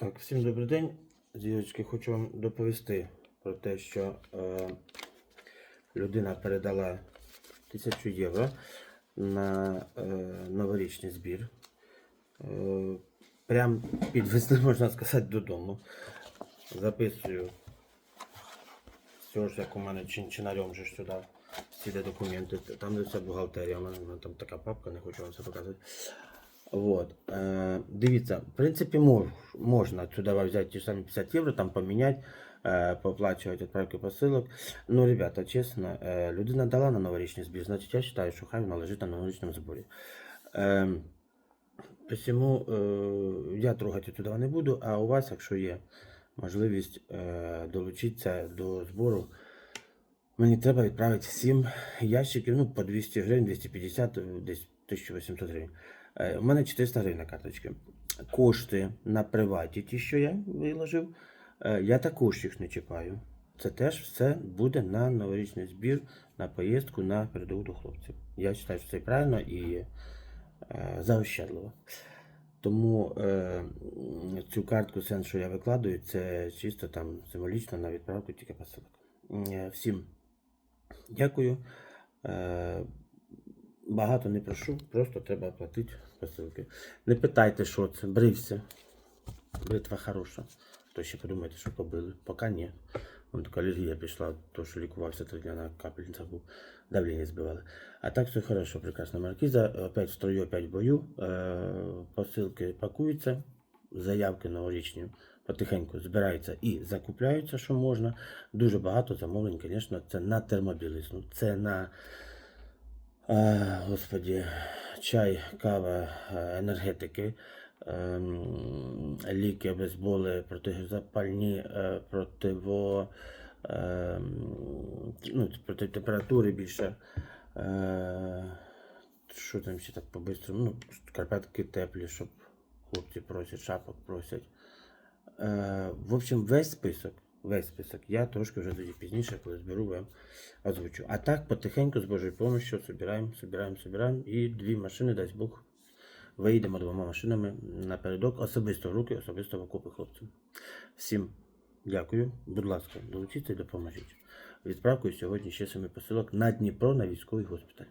Так, всім добрий день. Дівчатки, хочу вам доповісти про те, що е, людина передала тисячу євро на е, новорічний збір. Е, прям під весни, можна сказати, додому. Записую все ж, як у мене чин- чинарем же сюди всі документи. Там де вся бухгалтерія, у мене там така папка, не хочу вам це показувати. Вот. Е, дивіться, в принципі, мож, можна сюди взяти ті самі 50 євро, там поміняти, е, поплачувати відправки посилок. Ну, ребята, чесно, е, людина дала на новорічний збір, значить я вважаю, що хай вона лежить на новорічному зборі. Е, я трогати туди не буду, а у вас, якщо є можливість долучитися до збору, мені треба відправити 7 ящиків, ну, по 200 гривень, 250, е, десь 1800 гривень. Е, У мене 400 гривень на карточці. Кошти на приваті, ті, що я виложив, е, я також їх не чіпаю. Це теж все буде на новорічний збір, на поїздку на передову до хлопців. Я вважаю, що це правильно і е, заощадливо. Тому е, цю картку сенс, що я викладаю, це чисто там символічно на відправку тільки посилок. Е, Всім дякую. Е, багато не прошу, просто треба оплатити посилки. Не питайте, що це, брився. Бритва хороша. То ще подумайте, що побили. Поки ні. Вон така алергія пішла, то що лікувався три дня на капельницях був, давлення збивали. А так все хорошо, прекрасно. Маркіза, опять в строю, опять в бою. Е, посилки пакуються, заявки новорічні потихеньку збираються і закупляються, що можна. Дуже багато замовлень, звісно, це на термобілизну, це на господі, чай, кава, е, енергетики, ем, ліки, обезболи, протизапальні, е, противо, ем, ну, проти температури більше. Е, що там ще так по-бистрому? Ну, карпетки теплі, щоб хлопці просять, шапок просять. В общем, весь список, весь список я трошки вже тоді пізніше, коли зберу, вам озвучу. А так потихеньку з Божою допомогою збираємо, збираємо, збираємо. І дві машини, дасть Бог, виїдемо двома машинами напередок, особисто в руки, особисто в окопи хлопцям. Всім дякую, будь ласка, долучіться і допоможіть. Відправкою сьогодні ще семи посилок на Дніпро на військовий госпіталь.